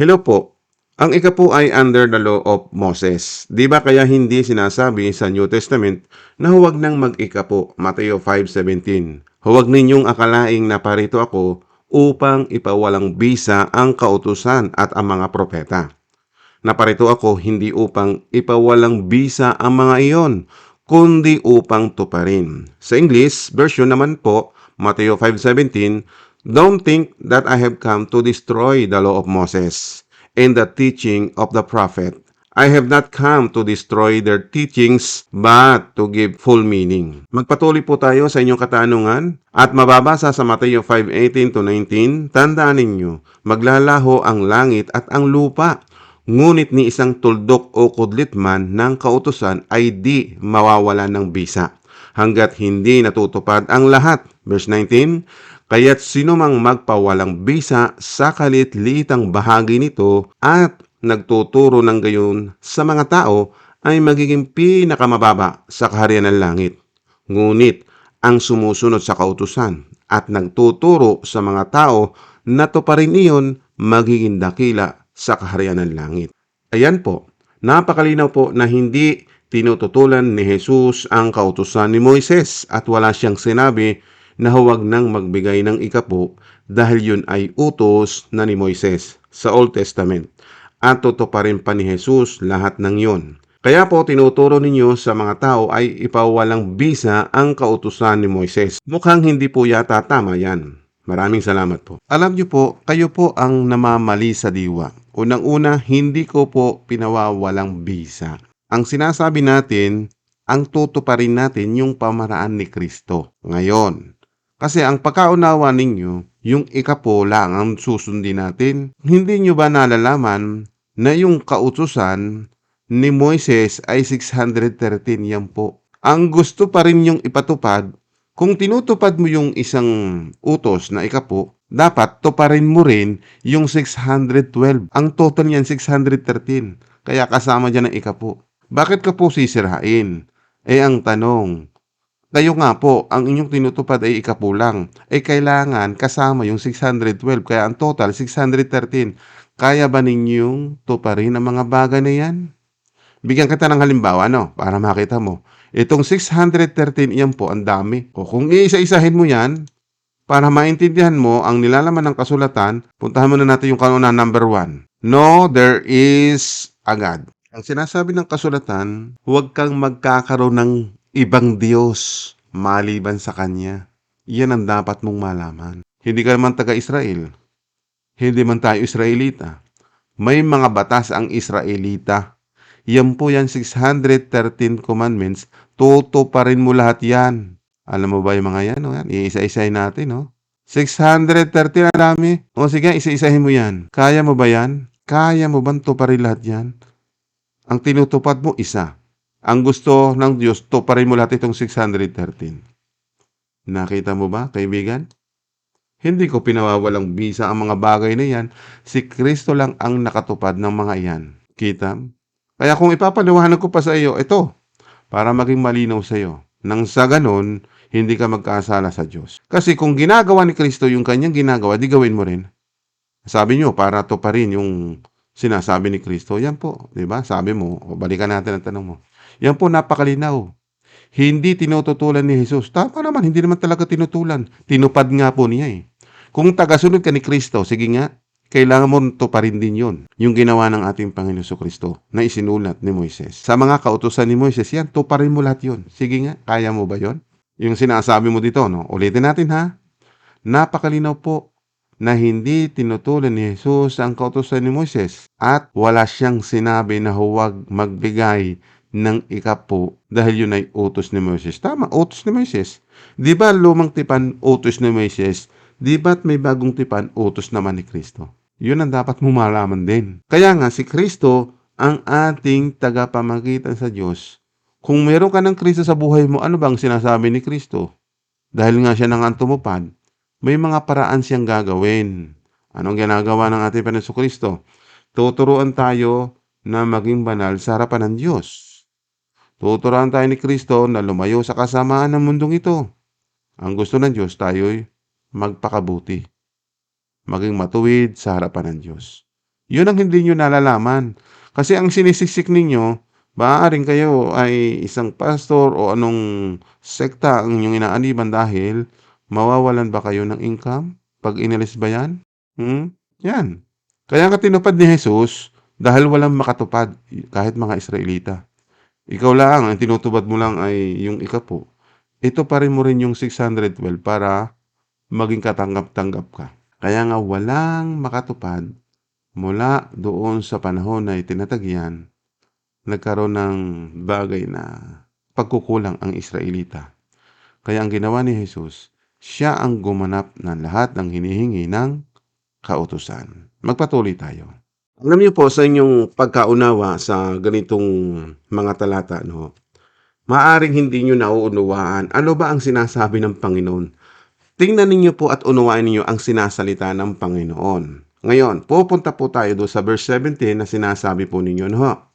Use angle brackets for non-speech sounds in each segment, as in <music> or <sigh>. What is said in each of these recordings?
Hello po. Ang ika po ay under the law of Moses. Di ba kaya hindi sinasabi sa New Testament na huwag nang mag-ika po, Mateo 5.17. Huwag ninyong akalaing naparito ako upang ipawalang bisa ang kautusan at ang mga propeta. Naparito ako hindi upang ipawalang bisa ang mga iyon, kundi upang tuparin. Sa English version naman po, Mateo 5.17, Don't think that I have come to destroy the law of Moses and the teaching of the prophet. I have not come to destroy their teachings, but to give full meaning. Magpatuloy po tayo sa inyong katanungan at mababasa sa Mateo 5:18 to 19, tandaan ninyo, maglalaho ang langit at ang lupa, ngunit ni isang tuldok o kudlit man ng kautusan ay di mawawala ng bisa hanggat hindi natutupad ang lahat. Verse 19, Kaya't sino mang magpawalang bisa sa kalit-litang bahagi nito at nagtuturo ng gayon sa mga tao ay magiging pinakamababa sa kaharian ng langit. Ngunit ang sumusunod sa kautusan at nagtuturo sa mga tao na to pa rin iyon magiging dakila sa kaharian ng langit. Ayan po, napakalinaw po na hindi tinututulan ni Jesus ang kautusan ni Moises at wala siyang sinabi na huwag nang magbigay ng ikapo dahil yun ay utos na ni Moises sa Old Testament at tutuparin pa ni Jesus lahat ng yun. Kaya po tinuturo ninyo sa mga tao ay ipawalang bisa ang kautusan ni Moises. Mukhang hindi po yata tama yan. Maraming salamat po. Alam niyo po, kayo po ang namamali sa diwa. Unang-una, hindi ko po pinawawalang bisa. Ang sinasabi natin, ang tutuparin natin yung pamaraan ni Kristo. Ngayon, kasi ang pagkaunawa ninyo, yung ikapo lang ang susundin natin. Hindi nyo ba nalalaman na yung kautusan ni Moises ay 613 yan po? Ang gusto pa rin yung ipatupad, kung tinutupad mo yung isang utos na ikapo, dapat tuparin mo rin yung 612. Ang total niyan 613. Kaya kasama dyan ang ikapo. Bakit ka po sisirain? Eh ang tanong, kayo nga po, ang inyong tinutupad ay ikapulang. Eh kailangan kasama yung 612, kaya ang total 613. Kaya ba ninyong tuparin ang mga bagay na yan? Bigyan kita ng halimbawa, no? Para makita mo. Itong 613, yan po, ang dami. O kung iisa-isahin mo yan, para maintindihan mo ang nilalaman ng kasulatan, puntahan muna natin yung kanuna number 1. No, there is a God. Ang sinasabi ng kasulatan, huwag kang magkakaroon ng ibang Diyos maliban sa Kanya. Yan ang dapat mong malaman. Hindi ka naman taga-Israel. Hindi man tayo Israelita. May mga batas ang Israelita. Yan po yan 613 commandments. Toto pa rin mo lahat yan. Alam mo ba yung mga yan? O yan? Iisa-isahin natin. No? 613 na dami. O sige, isa-isahin mo yan. Kaya mo ba yan? Kaya mo ba pa rin lahat yan? Ang tinutupad mo, isa. Ang gusto ng Diyos, to pa mo lahat itong 613. Nakita mo ba, kaibigan? Hindi ko pinawawalang bisa ang mga bagay na yan. Si Kristo lang ang nakatupad ng mga iyan. Kita? Kaya kung ipapaliwanag ko pa sa iyo, ito, para maging malinaw sa iyo. Nang sa ganon, hindi ka magkasala sa Diyos. Kasi kung ginagawa ni Kristo yung kanyang ginagawa, di gawin mo rin. Sabi nyo, para to pa rin yung sinasabi ni Kristo. Yan po, di ba? Sabi mo, balikan natin ang tanong mo. Yan po napakalinaw. Hindi tinututulan ni Jesus. Tama naman, hindi naman talaga tinutulan. Tinupad nga po niya eh. Kung tagasunod ka ni Kristo, sige nga, kailangan mo to pa rin din yun. Yung ginawa ng ating Panginoon sa Kristo na isinulat ni Moises. Sa mga kautusan ni Moises, yan, to pa rin mo lahat yun. Sige nga, kaya mo ba yon? Yung sinasabi mo dito, no? Ulitin natin ha. Napakalinaw po na hindi tinutulan ni Jesus ang kautusan ni Moises at wala siyang sinabi na huwag magbigay ng ikapo dahil yun ay utos ni Moises. Tama, utos ni Moises. Di ba lumang tipan utos ni Moises? Di ba't may bagong tipan utos naman ni Kristo? Yun ang dapat mo malaman din. Kaya nga si Kristo ang ating tagapamagitan sa Diyos. Kung meron ka ng Kristo sa buhay mo, ano bang sinasabi ni Kristo? Dahil nga siya nang tumupad, may mga paraan siyang gagawin. Anong ginagawa ng ating Panginoon Kristo? Tuturuan tayo na maging banal sa harapan ng Diyos. Tuturuan tayo ni Kristo na lumayo sa kasamaan ng mundong ito. Ang gusto ng Diyos tayo'y magpakabuti. Maging matuwid sa harapan ng Diyos. Yun ang hindi nyo nalalaman. Kasi ang sinisiksik ninyo, maaaring kayo ay isang pastor o anong sekta ang inyong inaaniban dahil mawawalan ba kayo ng income pag inalis ba yan? Hmm? Yan. Kaya ka tinupad ni Jesus dahil walang makatupad kahit mga Israelita. Ikaw lang, ang tinutubad mo lang ay yung ikapo. Ito pa rin mo rin yung 612 para maging katanggap-tanggap ka. Kaya nga walang makatupad mula doon sa panahon na itinatagyan, nagkaroon ng bagay na pagkukulang ang Israelita. Kaya ang ginawa ni Jesus, siya ang gumanap ng lahat ng hinihingi ng kautusan. Magpatuloy tayo. Alam niyo po sa inyong pagkaunawa sa ganitong mga talata, no? Maaring hindi niyo nauunawaan ano ba ang sinasabi ng Panginoon. Tingnan ninyo po at unawain ninyo ang sinasalita ng Panginoon. Ngayon, pupunta po tayo doon sa verse 17 na sinasabi po ninyo, no?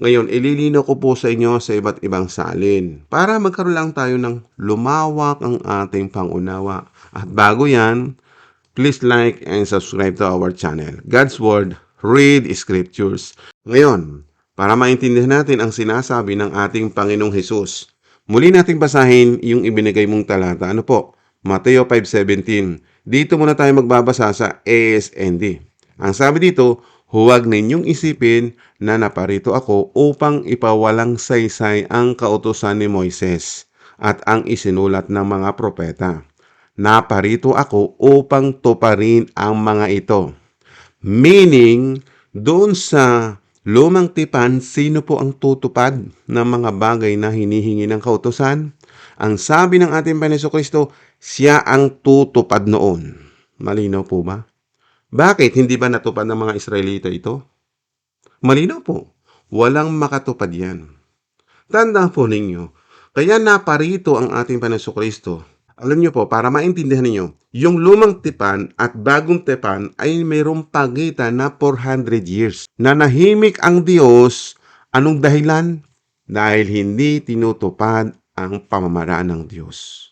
Ngayon, ililino ko po sa inyo sa iba't ibang salin para magkaroon lang tayo ng lumawak ang ating pangunawa. At bago yan, please like and subscribe to our channel. God's Word, Read Scriptures. Ngayon, para maintindihan natin ang sinasabi ng ating Panginoong Hesus, muli nating basahin yung ibinigay mong talata. Ano po? Mateo 5.17. Dito muna tayo magbabasa sa ASND. Ang sabi dito, Huwag ninyong isipin na naparito ako upang ipawalang saysay ang kautosan ni Moises at ang isinulat ng mga propeta. Naparito ako upang tuparin ang mga ito. Meaning, doon sa lumang tipan, sino po ang tutupad ng mga bagay na hinihingi ng kautosan? Ang sabi ng ating Panginoon Kristo, siya ang tutupad noon. Malinaw po ba? Bakit hindi ba natupad ng mga Israelita ito? Malinaw po, walang makatupad yan. Tandaan po ninyo, kaya naparito ang ating Panginoon Kristo. Alam niyo po, para maintindihan ninyo, yung lumang tipan at bagong tipan ay mayroong pagitan na 400 years. Nanahimik ang Diyos, anong dahilan? Dahil hindi tinutupad ang pamamaraan ng Diyos.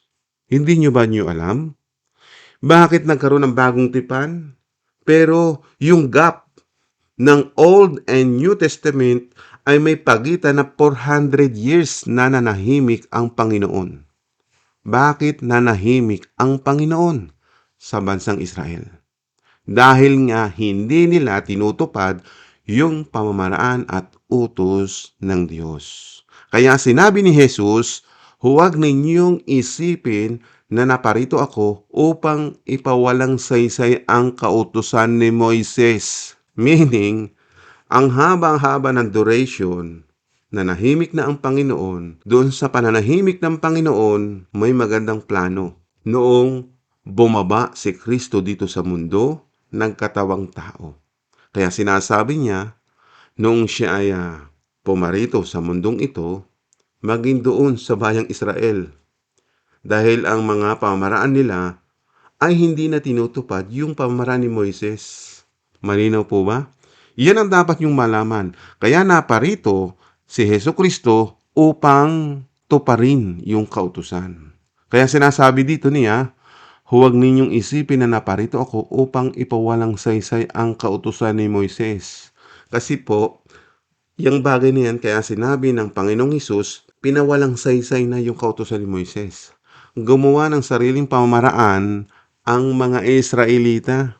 Hindi niyo ba niyo alam? Bakit nagkaroon ng bagong tipan? Pero yung gap ng Old and New Testament ay may pagitan na 400 years na nanahimik ang Panginoon. Bakit nanahimik ang Panginoon sa bansang Israel? Dahil nga hindi nila tinutupad yung pamamaraan at utos ng Diyos. Kaya sinabi ni Jesus, huwag ninyong isipin na naparito ako upang ipawalang saysay ang kautusan ni Moises. Meaning, ang habang-haba ng duration na nahimik na ang Panginoon, doon sa pananahimik ng Panginoon, may magandang plano. Noong bumaba si Kristo dito sa mundo, nagkatawang tao. Kaya sinasabi niya, noong siya ay ah, pumarito sa mundong ito, maging doon sa bayang Israel, dahil ang mga pamaraan nila ay hindi na tinutupad yung pamaraan ni Moises. Malinaw po ba? Yan ang dapat yung malaman. Kaya naparito si Heso Kristo upang tuparin yung kautusan. Kaya sinasabi dito niya, huwag ninyong isipin na naparito ako upang ipawalang saysay ang kautusan ni Moises. Kasi po, yung bagay na yan, kaya sinabi ng Panginoong Isus, pinawalang saysay na yung kautusan ni Moises gumawa ng sariling pamamaraan ang mga Israelita.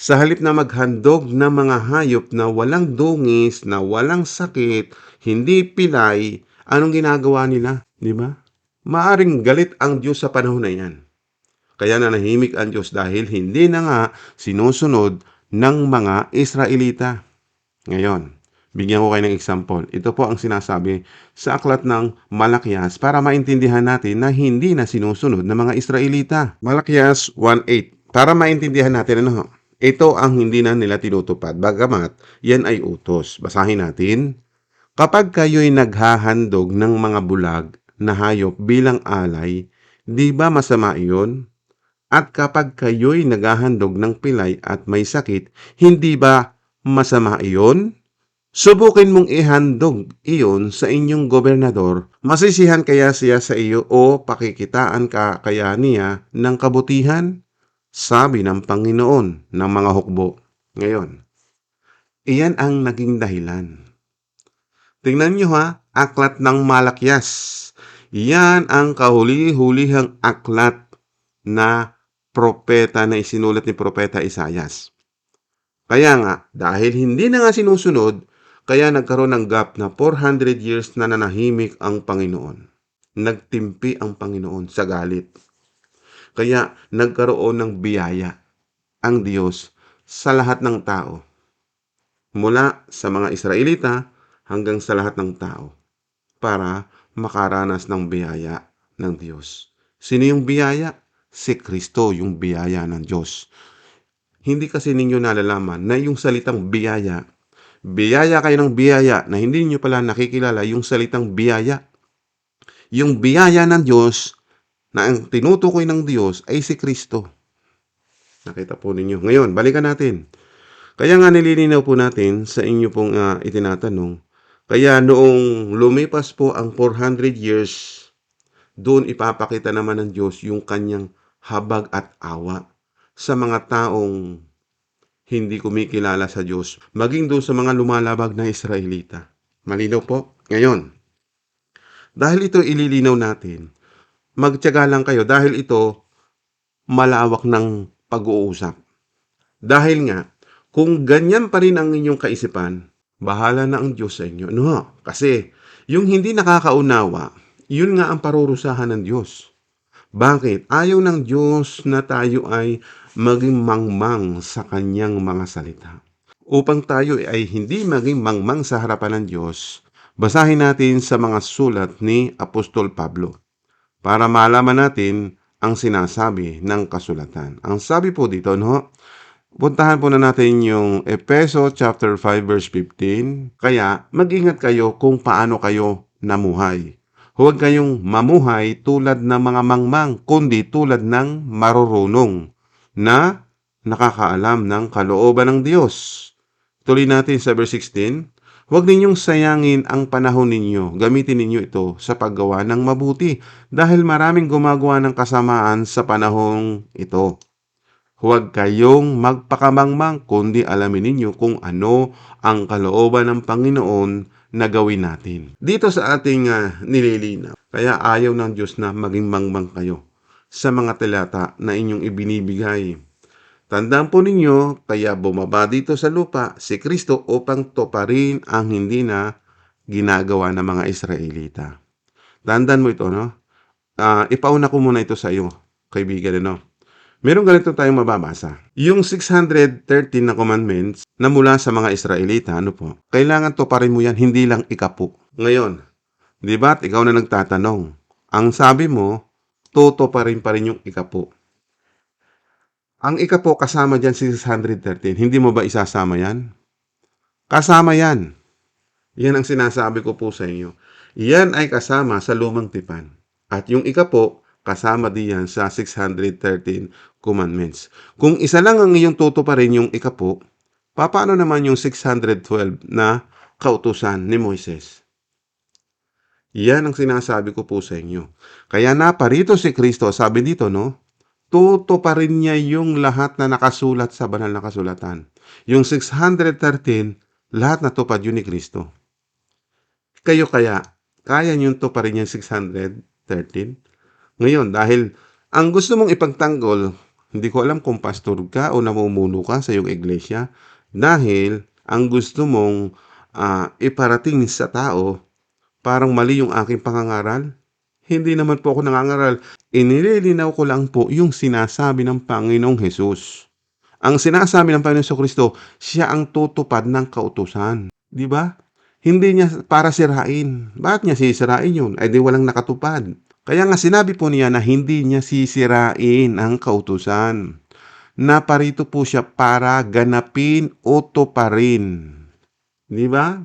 Sa halip na maghandog ng mga hayop na walang dungis, na walang sakit, hindi pilay, anong ginagawa nila? Di ba? Maaring galit ang Diyos sa panahon na yan. Kaya nanahimik ang Diyos dahil hindi na nga sinusunod ng mga Israelita. Ngayon, Bigyan ko kayo ng example. Ito po ang sinasabi sa aklat ng Malakias para maintindihan natin na hindi na sinusunod ng mga Israelita. Malakias 1.8 Para maintindihan natin ano, ito ang hindi na nila tinutupad. Bagamat, yan ay utos. Basahin natin. Kapag kayo'y naghahandog ng mga bulag na hayop bilang alay, di ba masama iyon? At kapag kayo'y naghahandog ng pilay at may sakit, hindi ba masama iyon? Subukin mong ihandog iyon sa inyong gobernador, masisihan kaya siya sa iyo o pakikitaan ka kaya niya ng kabutihan? Sabi ng Panginoon ng mga hukbo. Ngayon, Iyan ang naging dahilan. Tingnan nyo ha, aklat ng Malakyas. Yan ang kahuli-hulihang aklat na propeta na isinulat ni Propeta Isayas. Kaya nga, dahil hindi na nga sinusunod, kaya nagkaroon ng gap na 400 years na nanahimik ang Panginoon. Nagtimpi ang Panginoon sa galit. Kaya nagkaroon ng biyaya ang Diyos sa lahat ng tao. Mula sa mga Israelita hanggang sa lahat ng tao para makaranas ng biyaya ng Diyos. Sino yung biyaya? Si Kristo yung biyaya ng Diyos. Hindi kasi ninyo nalalaman na yung salitang biyaya, biyaya kayo ng biyaya na hindi niyo pala nakikilala yung salitang biyaya. Yung biyaya ng Diyos na ang tinutukoy ng Diyos ay si Kristo. Nakita po ninyo. Ngayon, balikan natin. Kaya nga nililinaw po natin sa inyo pong ah, itinatanong. Kaya noong lumipas po ang 400 years, doon ipapakita naman ng Diyos yung kanyang habag at awa sa mga taong hindi kumikilala sa Diyos, maging doon sa mga lumalabag na Israelita. Malinaw po? Ngayon, dahil ito ililinaw natin, magtiyaga lang kayo dahil ito malawak ng pag-uusap. Dahil nga, kung ganyan pa rin ang inyong kaisipan, bahala na ang Diyos sa inyo. Ano ho? Kasi, yung hindi nakakaunawa, yun nga ang parurusahan ng Diyos. Bakit? Ayaw ng Diyos na tayo ay maging mangmang sa kanyang mga salita. Upang tayo ay hindi maging mangmang sa harapan ng Diyos, basahin natin sa mga sulat ni Apostol Pablo para malaman natin ang sinasabi ng kasulatan. Ang sabi po dito, no? Puntahan po na natin yung Epeso chapter 5 verse 15. Kaya mag-ingat kayo kung paano kayo namuhay. Huwag kayong mamuhay tulad ng mga mangmang, kundi tulad ng marurunong na nakakaalam ng kalooban ng Diyos. Tuloy natin sa verse 16. Huwag ninyong sayangin ang panahon ninyo. Gamitin ninyo ito sa paggawa ng mabuti dahil maraming gumagawa ng kasamaan sa panahong ito. Huwag kayong magpakamangmang kundi alamin ninyo kung ano ang kalooban ng Panginoon na gawin natin. Dito sa ating uh, nililinaw, kaya ayaw ng Diyos na maging mangmang kayo sa mga talata na inyong ibinibigay. Tandaan po ninyo, kaya bumaba dito sa lupa si Kristo upang tuparin ang hindi na ginagawa ng mga Israelita. Tandaan mo ito, no? Uh, ipauna ko muna ito sa iyo, kaibigan, no? Meron ganito tayong mababasa. Yung 613 na commandments na mula sa mga Israelita, ano po? Kailangan tuparin mo yan, hindi lang ikapo. Ngayon, di ba, ikaw na nagtatanong. Ang sabi mo, tutuparin pa rin yung ikapo. Ang ikapo kasama dyan si 613. Hindi mo ba isasama yan? Kasama yan. Yan ang sinasabi ko po sa inyo. Yan ay kasama sa lumang tipan. At yung ikapo, kasama diyan sa 613 commandments. Kung isa lang ang iyong tutuparin yung ikapo, paano naman yung 612 na kautusan ni Moises? Yan ang sinasabi ko po sa inyo. Kaya naparito si Kristo, sabi dito, no? Tutuparin niya yung lahat na nakasulat sa banal na kasulatan. Yung 613, lahat na tupad yun ni Kristo. Kayo kaya, kaya niyong tuparin yung 613? Ngayon, dahil ang gusto mong ipagtanggol, hindi ko alam kung pastor ka o namumuno ka sa iyong iglesia, dahil ang gusto mong uh, iparating sa tao, parang mali yung aking pangangaral. Hindi naman po ako nangangaral. Inililinaw ko lang po yung sinasabi ng Panginoong Hesus. Ang sinasabi ng Panginoong Kristo, siya ang tutupad ng kautusan. Di ba? Hindi niya para sirain. Bakit niya sisirain yun? Ay di walang nakatupad. Kaya nga sinabi po niya na hindi niya sisirain ang kautusan. Na parito po siya para ganapin o tuparin. Di ba?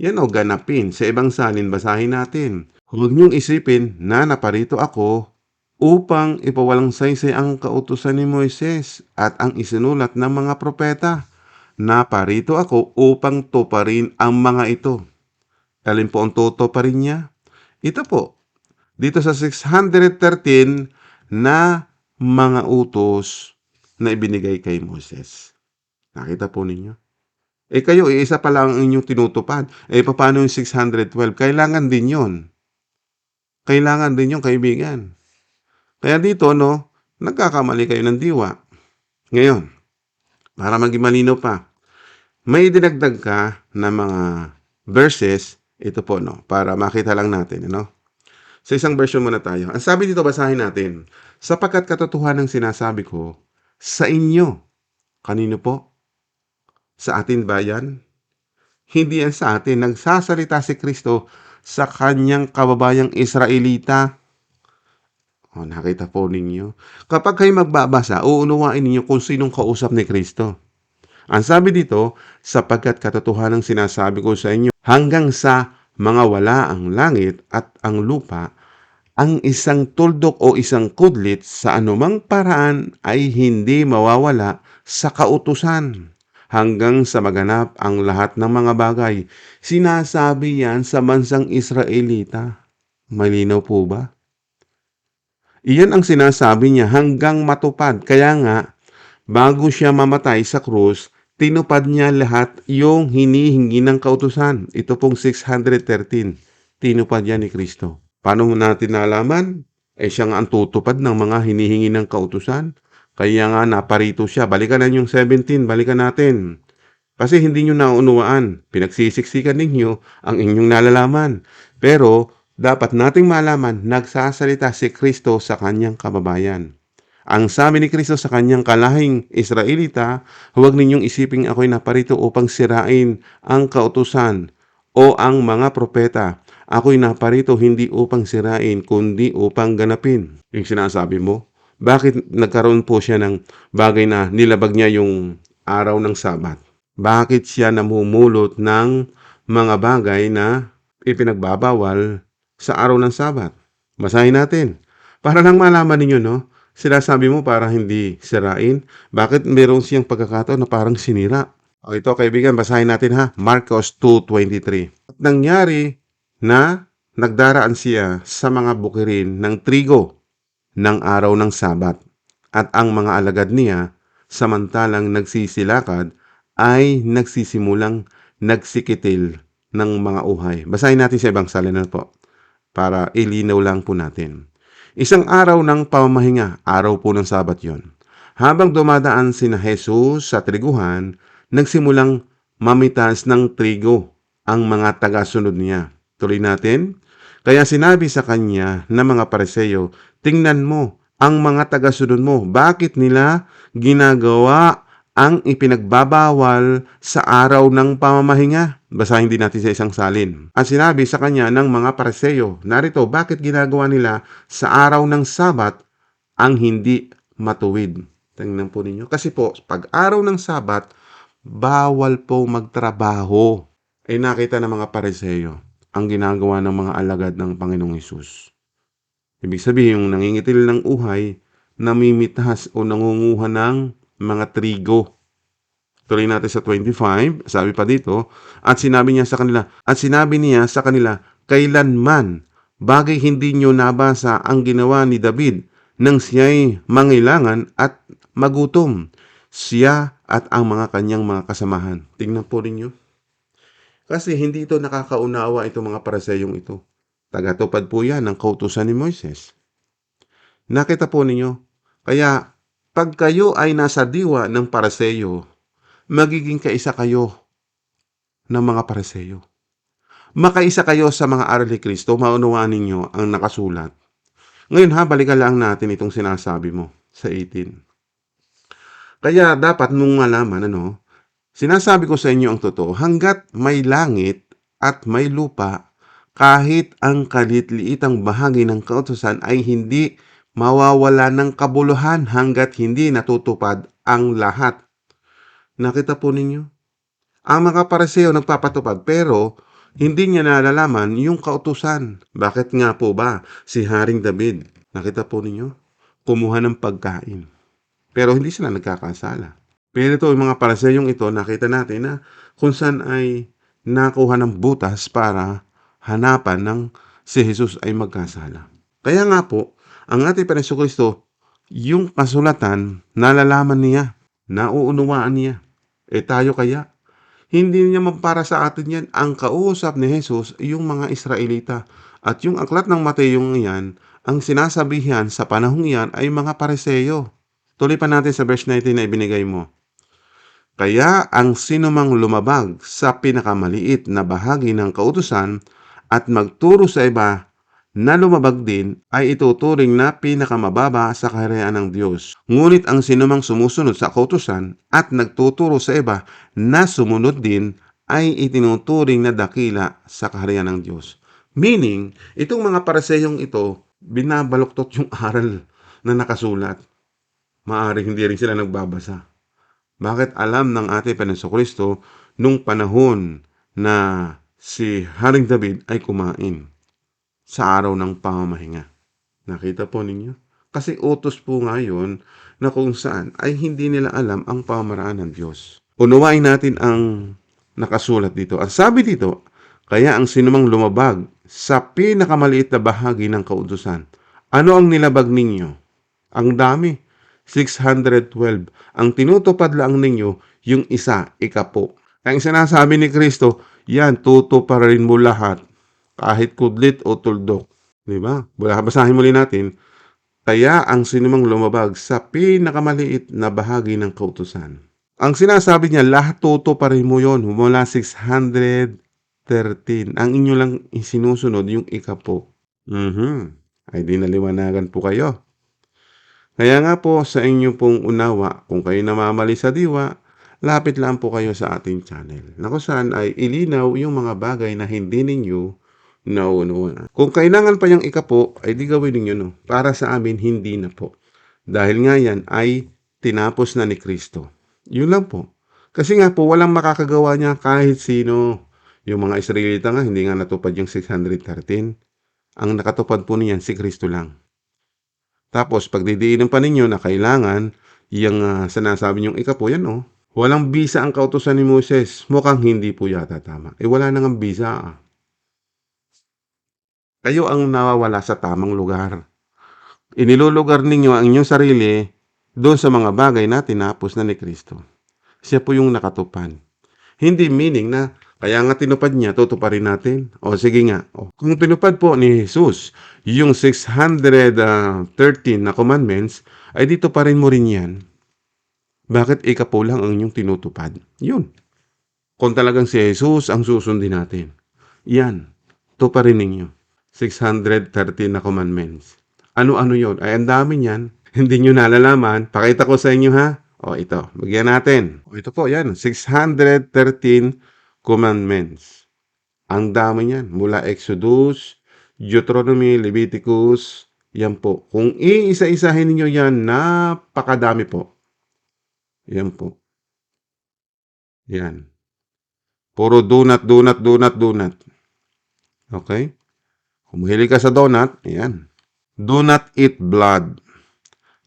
Yan o ganapin. Sa ibang salin, basahin natin. Huwag niyong isipin na naparito ako upang ipawalang saysay ang kautusan ni Moises at ang isinulat ng mga propeta. Naparito ako upang tuparin ang mga ito. Alin po ang tutuparin niya? Ito po, dito sa 613 na mga utos na ibinigay kay Moses. Nakita po ninyo? Eh kayo, eh, isa pa lang ang inyong tinutupad. Eh paano yung 612? Kailangan din yon. Kailangan din yung kaibigan. Kaya dito, no, nagkakamali kayo ng diwa. Ngayon, para maging malinaw pa, may dinagdag ka na mga verses, ito po, no, para makita lang natin, ano? Sa isang version muna tayo. Ang sabi dito, basahin natin. Sapagkat katotohanan ng sinasabi ko, sa inyo. Kanino po? Sa atin ba yan? Hindi yan sa atin. Nagsasalita si Kristo sa kanyang kababayang Israelita. O, nakita po ninyo. Kapag kayo magbabasa, uunawain ninyo kung sinong kausap ni Kristo. Ang sabi dito, sapagkat katotohanan ng sinasabi ko sa inyo, hanggang sa mga wala ang langit at ang lupa, ang isang tuldok o isang kudlit sa anumang paraan ay hindi mawawala sa kautusan hanggang sa maganap ang lahat ng mga bagay. Sinasabi yan sa bansang Israelita. Malinaw po ba? Iyan ang sinasabi niya hanggang matupad. Kaya nga, bago siya mamatay sa krus, tinupad niya lahat yung hinihingi ng kautusan. Ito pong 613. Tinupad yan ni Kristo. Paano natin nalaman? Eh siya ang tutupad ng mga hinihingi ng kautusan. Kaya nga naparito siya. Balikan na yung 17. Balikan natin. Kasi hindi nyo naunawaan. Pinagsisiksikan ninyo ang inyong nalalaman. Pero dapat nating malaman, nagsasalita si Kristo sa kanyang kababayan. Ang sabi ni Kristo sa kanyang kalahing Israelita, huwag ninyong isiping ako'y naparito upang sirain ang kautusan o ang mga propeta. Ako'y naparito hindi upang sirain, kundi upang ganapin. Yung sinasabi mo, bakit nagkaroon po siya ng bagay na nilabag niya yung araw ng Sabat? Bakit siya namumulot ng mga bagay na ipinagbabawal sa araw ng Sabat? Basahin natin. Para lang malaman ninyo, no? Sinasabi mo para hindi sirain. Bakit meron siyang pagkakataon na parang sinira? O ito, kaibigan, basahin natin ha. Marcos 2.23. At nangyari na nagdaraan siya sa mga bukirin ng trigo ng araw ng Sabat. At ang mga alagad niya, samantalang nagsisilakad, ay nagsisimulang nagsikitil ng mga uhay. Basahin natin sa ibang salina po para ilinaw lang po natin. Isang araw ng pamamahinga, araw po ng Sabat yon. Habang dumadaan sina Jesus sa triguhan, nagsimulang mamitas ng trigo ang mga tagasunod niya. Tuloy natin. Kaya sinabi sa kanya ng mga pareseyo, tingnan mo ang mga tagasunod mo. Bakit nila ginagawa ang ipinagbabawal sa araw ng pamamahinga? Basahin din natin sa isang salin. Ang sinabi sa kanya ng mga pareseyo, narito, bakit ginagawa nila sa araw ng Sabat ang hindi matuwid? Tingnan po ninyo. Kasi po, pag araw ng Sabat, bawal po magtrabaho. Ay nakita ng mga pareseyo ang ginagawa ng mga alagad ng Panginoong Isus. Ibig sabihin, yung nangingitil ng uhay, namimitas o nangunguha ng mga trigo. Tuloy natin sa 25, sabi pa dito, at sinabi niya sa kanila, at sinabi niya sa kanila, kailanman, bagay hindi niyo nabasa ang ginawa ni David nang siya'y mangailangan at magutom. Siya at ang mga kanyang mga kasamahan. Tingnan po ninyo. Kasi hindi ito nakakaunawa itong mga paraseyong ito. Tagatupad po yan ng kautusan ni Moises. Nakita po ninyo. Kaya pag kayo ay nasa diwa ng paraseyo, magiging kaisa kayo ng mga paraseyo. Makaisa kayo sa mga aral ni Kristo, maunawaan ninyo ang nakasulat. Ngayon ha, balikan lang natin itong sinasabi mo sa 18. Kaya dapat mong malaman, ano, sinasabi ko sa inyo ang totoo, hanggat may langit at may lupa, kahit ang kalitliitang bahagi ng kautusan ay hindi mawawala ng kabuluhan hanggat hindi natutupad ang lahat. Nakita po ninyo? Ang mga pareseo nagpapatupad pero hindi niya nalalaman yung kautusan. Bakit nga po ba si Haring David, nakita po ninyo, kumuha ng pagkain. Pero hindi sila nagkakasala. Pero ito, mga pareseyong ito, nakita natin na kung saan ay nakuha ng butas para hanapan ng si Jesus ay magkasala. Kaya nga po, ang ating Panginoon Kristo, yung kasulatan, nalalaman niya, nauunawaan niya. E tayo kaya, Hindi naman para sa atin yan. Ang kausap ni Jesus, yung mga Israelita. At yung aklat ng Mateyong yan, ang sinasabihan sa panahong yan ay mga pariseyo. Tuloy pa natin sa verse 19 na ibinigay mo. Kaya ang sinumang lumabag sa pinakamaliit na bahagi ng kautusan at magturo sa iba na lumabag din ay ituturing na pinakamababa sa kaharian ng Diyos. Ngunit ang sinumang sumusunod sa kautusan at nagtuturo sa iba na sumunod din ay itinuturing na dakila sa kaharian ng Diyos. Meaning, itong mga paraseyong ito, binabaluktot yung <laughs> aral na nakasulat. Maaring hindi rin sila nagbabasa. Bakit alam ng ating Panginoon Kristo nung panahon na si Haring David ay kumain sa araw ng pamamahinga? Nakita po ninyo? Kasi utos po ngayon na kung saan ay hindi nila alam ang pamaraan ng Diyos. Unawain natin ang nakasulat dito. Ang sabi dito, kaya ang sinumang lumabag sa pinakamaliit na bahagi ng kautusan. Ano ang nilabag ninyo? Ang dami. 612. Ang tinutupad lang ninyo, yung isa, ikapo. Ang sinasabi ni Kristo, yan, tutuparin mo lahat. Kahit kudlit o tuldok. Di ba? Basahin muli natin. Kaya ang sinumang lumabag sa pinakamaliit na bahagi ng kautusan. Ang sinasabi niya, lahat tutuparin mo yon mula 613. Ang inyo lang isinusunod yung ikapo. Mhm. Ay di naliwanagan po kayo. Kaya nga po sa inyo pong unawa, kung kayo namamali sa diwa, lapit lang po kayo sa ating channel. Na kung saan ay ilinaw yung mga bagay na hindi ninyo nauunawaan. Kung kailangan pa yung ikapo, ay di gawin ninyo no. Para sa amin, hindi na po. Dahil nga yan ay tinapos na ni Kristo. Yun lang po. Kasi nga po, walang makakagawa niya kahit sino. Yung mga Israelita nga, hindi nga natupad yung 613. Ang nakatupad po niyan, si Kristo lang. Tapos, pagdidiinan pa ninyo na kailangan, yung uh, sinasabi niyong ikapo, yan oh. Walang bisa ang kautosan ni Moses. Mukhang hindi po yata tama. Eh, wala nang bisa ah. Kayo ang nawawala sa tamang lugar. Inilulugar ninyo ang inyong sarili doon sa mga bagay na tinapos na ni Kristo. Siya po yung nakatupad. Hindi meaning na kaya nga tinupad niya, tutuparin natin. O sige nga. O, kung tinupad po ni Jesus yung 613 na commandments, ay dito pa rin mo rin yan. Bakit ika po lang ang inyong tinutupad? Yun. Kung talagang si Jesus ang susundin natin. Yan. Tuparin ninyo. 613 na commandments. Ano-ano yon? Ay, ang dami niyan. <laughs> Hindi nyo nalalaman. Pakita ko sa inyo ha. O, ito. Bagyan natin. O, ito po, yan. 613 commandments. Ang dami niyan. Mula Exodus, Deuteronomy, Leviticus, yan po. Kung iisa-isahin ninyo yan, napakadami po. Yan po. Yan. Puro donut, donut, donut, donut. Okay? Kung ka sa donut, ayan. Do not eat blood.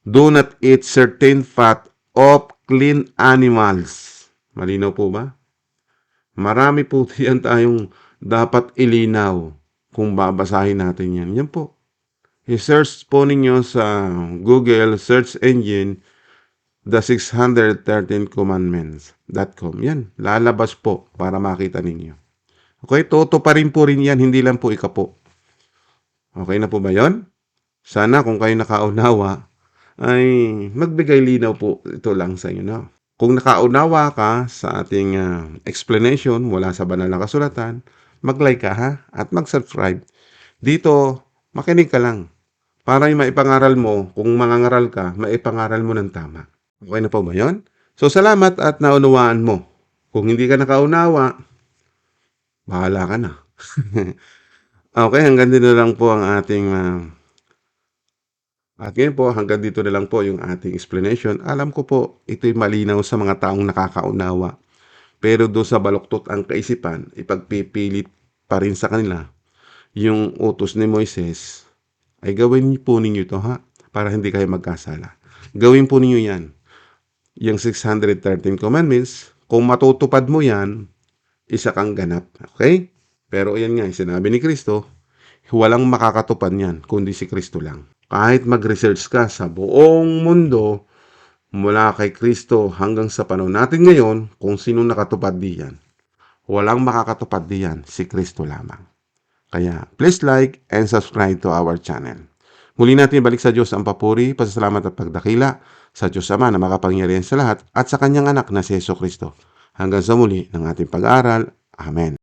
Do not eat certain fat of clean animals. Malinaw po ba? Marami po <laughs> yan tayong dapat ilinaw kung babasahin natin yan. Yan po. I-search po ninyo sa Google search engine the 613 commandments.com. Yan, lalabas po para makita ninyo. Okay, toto pa rin po rin yan, hindi lang po ikapo. Okay na po ba yon? Sana kung kayo nakaunawa, ay magbigay linaw po ito lang sa inyo. No? Kung nakaunawa ka sa ating uh, explanation mula sa banal na kasulatan, mag-like ka ha at mag-subscribe. Dito, makinig ka lang para yung maipangaral mo, kung mangangaral ka, maipangaral mo ng tama. Okay na po ba yon? So, salamat at naunawaan mo. Kung hindi ka nakaunawa, bahala ka na. <laughs> okay, hanggang dito lang po ang ating uh, at ngayon po, hanggang dito na lang po yung ating explanation. Alam ko po, ito'y malinaw sa mga taong nakakaunawa. Pero do sa baluktot ang kaisipan, ipagpipilit pa rin sa kanila yung utos ni Moises, ay gawin po ninyo ito ha, para hindi kayo magkasala. Gawin po ninyo yan. Yung 613 commandments, kung matutupad mo yan, isa kang ganap. Okay? Pero yan nga, sinabi ni Kristo, walang makakatupad yan, kundi si Kristo lang kahit mag-research ka sa buong mundo mula kay Kristo hanggang sa panahon natin ngayon kung sino nakatupad diyan. Walang makakatupad diyan, si Kristo lamang. Kaya, please like and subscribe to our channel. Muli natin balik sa Diyos ang papuri, pasasalamat at pagdakila sa Diyos Ama na makapangyarihan sa lahat at sa kanyang anak na si Yeso Kristo. Hanggang sa muli ng ating pag-aaral. Amen.